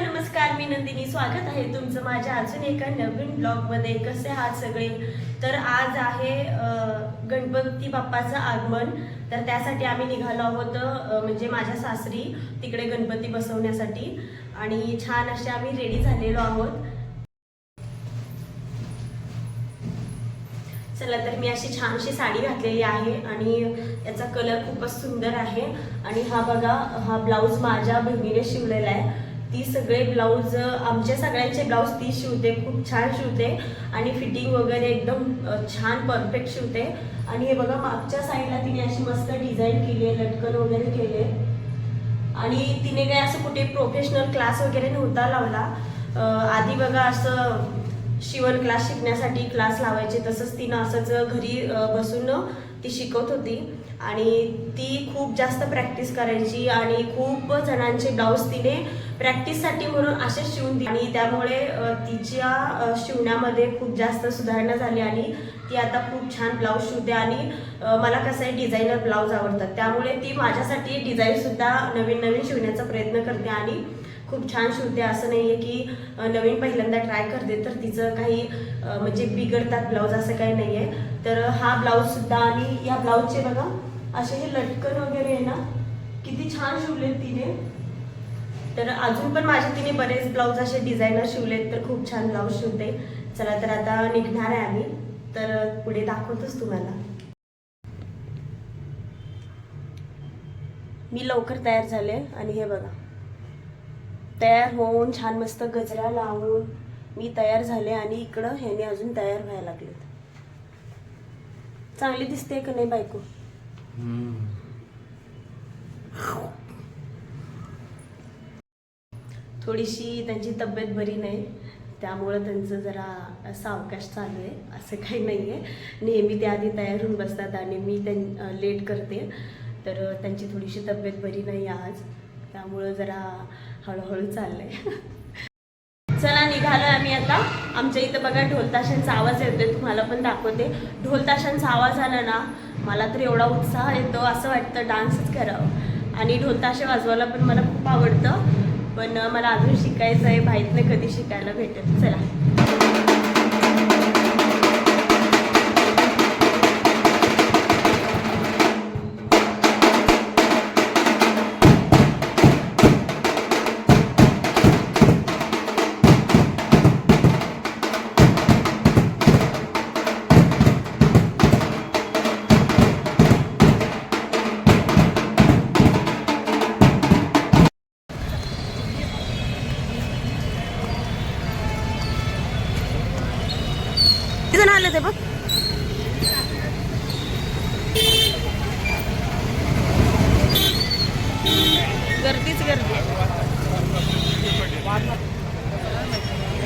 नमस्कार मी नंदिनी. स्वागत आहे तुमचं माझ्या अजून एका नवीन ब्लॉगमध्ये. कसे आहात सगळे? तर आज आहे गणपती बाप्पाचं आगमन. तर त्यासाठी आम्ही निघालो आहोत म्हणजे माझ्या सासरी तिकडे गणपती बसवण्यासाठी. आणि छान असे आम्ही रेडी झालेलो आहोत. चला तर मी अशी छानशी साडी घातलेली आहे आणि याचा कलर खूपच सुंदर आहे. आणि हा बघा हा ब्लाऊज माझ्या बहिणीने शिवलेला आहे. ती सगळे ब्लाऊज आमच्या सगळ्यांचे ब्लाऊज ती शिवते खूप छान शिवते. आणि फिटिंग वगैरे एकदम छान परफेक्ट शिवते. आणि हे बघा मागच्या साईडला तिने अशी मस्त डिझाईन केली आहे लटकन वगैरे केले. आणि तिने काय असं कुठे प्रोफेशनल क्लास वगैरे नव्हता लावला. आधी बघा असं शिवण क्लास शिकण्यासाठी क्लास लावायचे तसंच तिनं असंच घरी बसून ती शिकवत होती. आणि ती खूप जास्त प्रॅक्टिस करायची आणि खूप जणांचे ब्लाऊज तिने प्रॅक्टिससाठी म्हणून असे शिवून दिली. आणि त्यामुळे तिच्या शिवण्यामध्ये खूप जास्त सुधारणा झाली आणि ती आता खूप छान ब्लाऊज शिवते आणि मला कसं आहे डिझायनर ब्लाऊज आवडतात. त्यामुळे ती माझ्यासाठी डिझाईनसुद्धा नवीन नवीन शिवण्याचा प्रयत्न करते आणि खूप छान शिवते. असं नाही आहे की नवीन पहिल्यांदा ट्राय करते तर तिचं काही म्हणजे बिघडतात ब्लाऊज असं काही नाही आहे तर हा ब्लाऊजसुद्धा आणि या ब्लाऊजचे बघा असे हे लटकन वगैरे आहे ना किती छान शिवले तिने. तर अजून पण माझे तिने बरेच ब्लाऊज असे डिझायनर शिवलेत तर खूप छान ब्लाऊज शिवते. चला तर आता निघणार आहे आम्ही. तर पुढे दाखवतोच तुम्हाला. मी लवकर तयार झाले आणि हे बघा. तयार होऊन छान मस्त गजरा लावून मी तयार झाले आणि इकडं ह्याने अजून तयार व्हायला लागलेत. चांगली दिसते का नाही बायको? थोडीशी त्यांची तब्येत बरी नाही. त्यामुळं त्यांचं जरा सावकाश चालू आहे. असं काही नाही आहे नेहमी ते आधी तयार होऊन बसतात आणि मी त्यां लेट करते. तर त्यांची थोडीशी तब्येत बरी नाही आज. त्यामुळं जरा हळूहळू चाललं आहे चला निघालो आम्ही आता. आमच्या इथं बघा ढोलताशांचा आवाज येतोय. तुम्हाला पण दाखवते. ढोलताशांचा आवाज आला ना मला तर एवढा उत्साह येतो. असं वाटतं डान्सच करावं. आणि ढोलताशे वाजवायला पण मला खूप आवडतं. पण मला अजून शिकायचं आहे माहीत नाही कधी शिकायला भेटेल चला.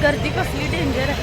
गर्दी कसली डेंजर आहे.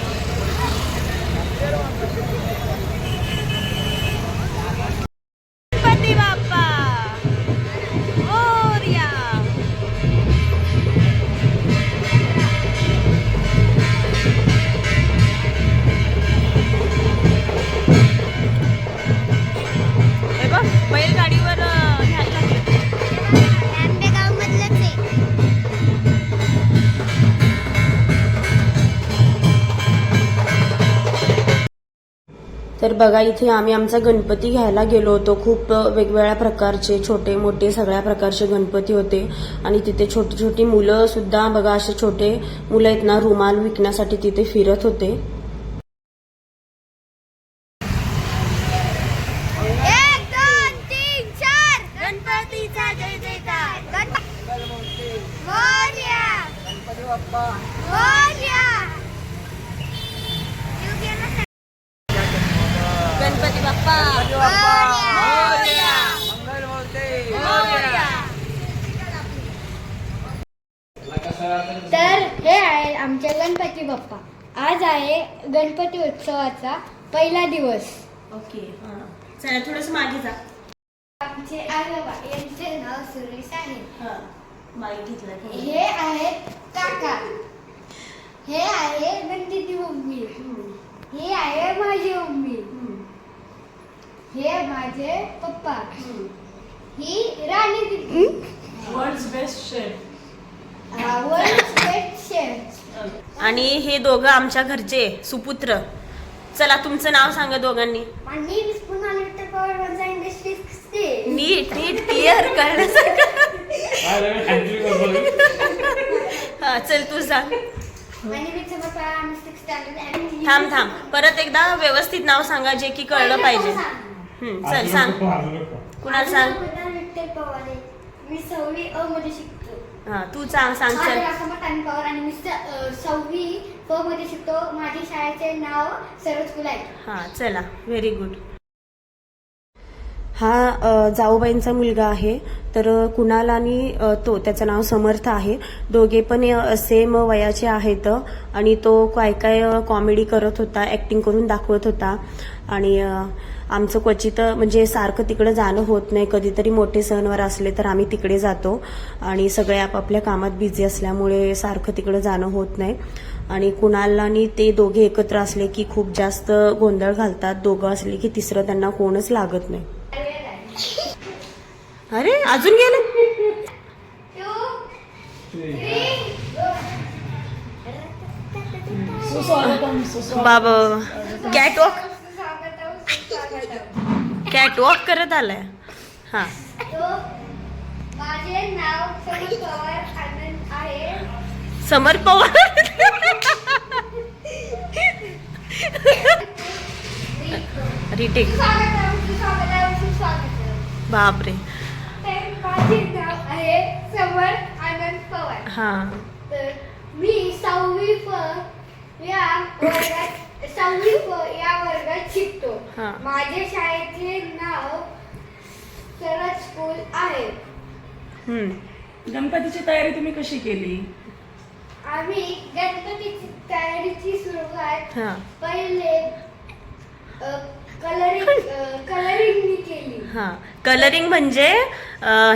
बघा इथे आम्ही आमचा गणपती घ्यायला गेलो होतो. खूप वेगवेगळ्या प्रकारचे छोटे मोठे सगळ्या प्रकारचे गणपती होते. आणि तिथे छोटी छोटी मुलं सुद्धा बघा असे छोटे मुलं आहेत ना रुमाल विकण्यासाठी तिथे फिरत होते. तर हे आहे आमचे गणपती बाप्पा. आज आहे गणपती उत्सवाचा पहिला दिवस. ओके चला थोडस मागे जा. आमचे आजोबा यांचे नाव सुरेश आहे. माईक घेतला हे आहेत काका. हे आहे नंदिनी मम्मी. हे आहे माझी मम्मी. हे माझे पप्पा. ही राणी दिदी वर्ल्ड बेस्ट शेफ वर्ल्ड आणि हे दोघं आमच्या घरचे सुपुत्र. चला तुमचं नाव सांगा दोघांनी. My name is Kunal Victor Power Vanza Industries 16. Neat neat clear करण्यासारखं. हा चल तू सांग. My name is Sabha Power. I'm 6 standard and थांब थांब. परत एकदा व्यवस्थित नाव सांगा जे की कळलं पाहिजे. हम्म, चल सांग. कुणाला सांग. मी सहावी अ मध्ये शिकतो. हा तू सांग सांग चल. पवार आणि मी स- अ, सहावी फ मध्ये शिकतो. माझ्या शाळेचे नाव सरोज कुल आहे हा चला. व्हेरी गुड हा जाऊबाईंचा मुलगा आहे. तर कुणाल आणि तो त्याचं नाव समर्थ आहे. दोघे पण सेम वयाचे आहेत. आणि तो काय काय कॉमेडी करत होता ऍक्टिंग करून दाखवत होता. आणि आमचं क्वचित म्हणजे सारखं तिकडे जाणं होत नाही. कधीतरी मोठे सणवार असले तर आम्ही तिकडे जातो. आणि सगळे आपापल्या कामात बिझी असल्यामुळे सारखं तिकडे जाणं होत नाही. आणि कुणाल आणि ते दोघे एकत्र असले की खूप जास्त गोंधळ घालतात. दोघं असले की तिसरं त्यांना कोणच लागत नाही. अरे अजून गेलं? बाबा कॅट वॉक कॅट वॉक करत आलाय. हा. माझे नाव सरोज पवार आनंद आहे समर पवार. रिटेक. स्वागत आहे स्वागत आहे स्वागत आहे बापरे. तर माझे नाव आहे समर आनंद पवार. हा. तर मी सहावी फ या वर्गात सहावी फ या वर्गात शिकतो. हा. माझ्या शाळेचे नाव सरळ स्कूल आहे. हम्म. गणपतीची तयारी तुम्ही कशी केली? आम्ही गणपतीची तयारीची सुरुवात हा. पहिले हा. कलरिंग म्हणजे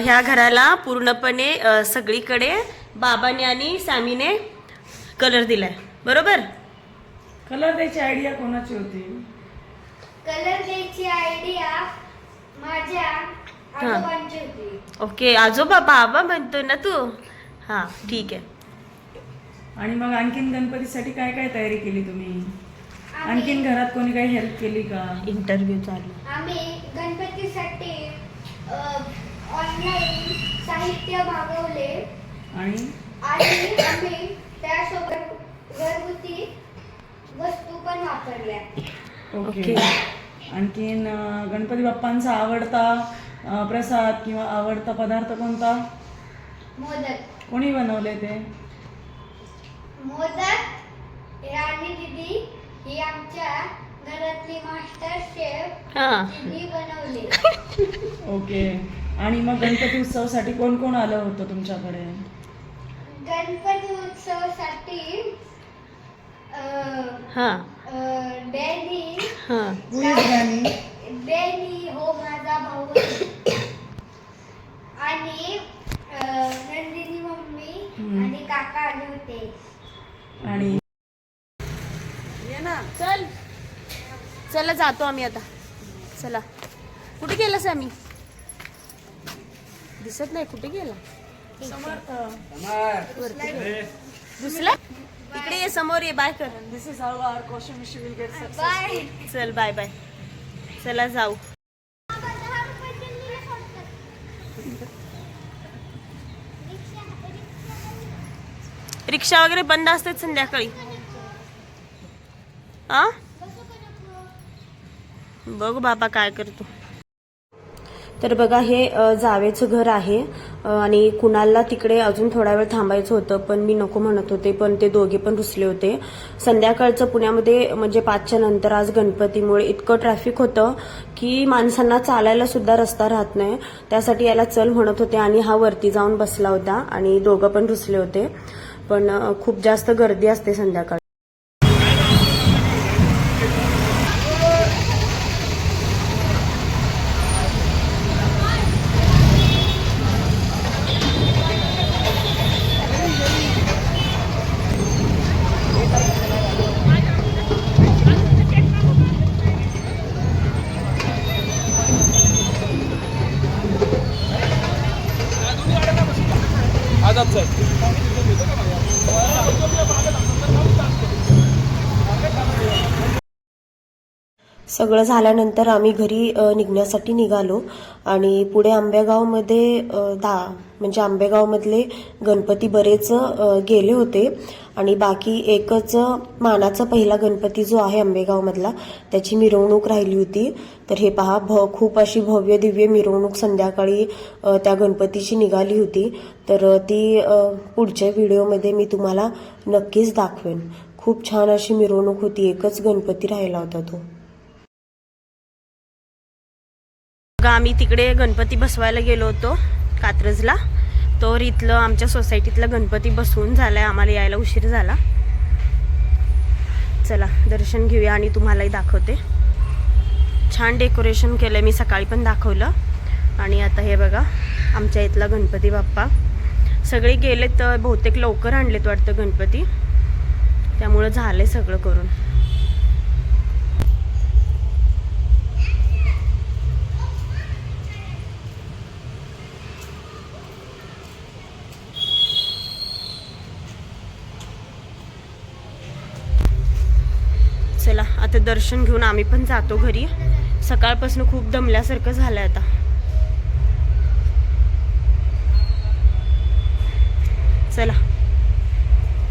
ह्या घराला पूर्णपणे सगळीकडे बाबाने आणि सॅमीने कलर दिलाय. बरोबर? कलर द्यायची आयडिया कोणाची होती? कलर द्यायची आयडिया माझ्या आजोबांची होती. ओके आजोबा बाबा म्हणतो ना तू? हा ठीक आहे. आणि मग आणखीन गणपतीसाठी काय काय तयारी केली तुम्ही? आणखीन घरात कोणी काही हेल्प केली का? इंटरव्ह्यू चालू. आम्ही गणपतीसाठी ऑनलाईन साहित्य मागवले. आणि? आणि आम्ही त्यासोबत घरगुती वस्तू पण वापरल्या. ओके. ओके. आणखीन गणपती बाप्पांचा आवडता प्रसाद किंवा आवडता पदार्थ कोणता? मोदक. कोणी बनवले ते? मोदक राणी दिदी ही आमच्या घरातली मास्टर शेफ हा. तिने बनवले. ओके. आणि मग गणपती उत्सवासाठी कोण कोण आलं होतं तुमच्याकडे? गणपती उत्सवासाठी अं, हा अं, डॅनी हा Who is Danny? डॅनी हो माझा भाऊ आहे. आणि अं, नंदिनी मम्मी हम्म. आणि काका आले होते आणि ये ना चल चला जातो आम्ही आता. चला. कुठे गेलास आम्ही दिसत नाही कुठे गेला. घुसला इकडे ये समोर ये बाय कर. This is how our question will get bye. चल बाय बाय. चला जाऊ. रिक्षा वगैरे बंद असतात संध्याकाळी. आ? बघ बाबा काय करतो. तर बघा हे जावेचं घर आहे. आणि कुणालला तिकडे अजून थोडा वेळ थांबायचं होतं पण मी नको म्हणत होते पण ते दोघे पण रुसले होते. संध्याकाळचं पुण्यामध्ये म्हणजे पाचच्या नंतर आज गणपतीमुळे इतकं ट्रॅफिक होतं की माणसांना चालायला सुद्धा रस्ता राहत नाही. त्यासाठी याला चल म्हणत होते आणि हा वरती जाऊन बसला होता आणि दोघं पण रुसले होते. पण खूप जास्त गर्दी असते संध्याकाळ सगळं झाल्यानंतर आम्ही घरी निघण्यासाठी निघालो. आणि पुढे आंबेगावमध्ये दा म्हणजे आंबेगावमधले गणपती बरेच गेले होते. आणि बाकी एकच मानाचा पहिला गणपती जो आहे आंबेगावमधला त्याची मिरवणूक राहिली होती. तर हे पहा भ खूप अशी भव्य दिव्य मिरवणूक संध्याकाळी त्या गणपतीची निघाली होती. तर ती पुढच्या व्हिडिओमध्ये मी तुम्हाला नक्कीच दाखवेन. खूप छान अशी मिरवणूक होती. एकच गणपती राहिला होता तो. का आम्ही तिकडे गणपती बसवायला गेलो होतो कात्रजला. तर इथलं आमच्या सोसायटीतला गणपती बसवून झाला आहे आम्हाला यायला उशीर झाला. चला दर्शन घेऊया आणि तुम्हालाही दाखवते. छान डेकोरेशन केलं मी सकाळी पण दाखवलं. आणि आता हे बघा आमच्या इथला गणपती बाप्पा. सगळे गेलेत तर बहुतेक लवकर आणलेत वाटतं गणपती. त्यामुळं झालं सगळं करून चला आता दर्शन घेऊन आम्ही पण जातो घरी. सकाळपासून खूप दमल्यासारखं झालंय आता.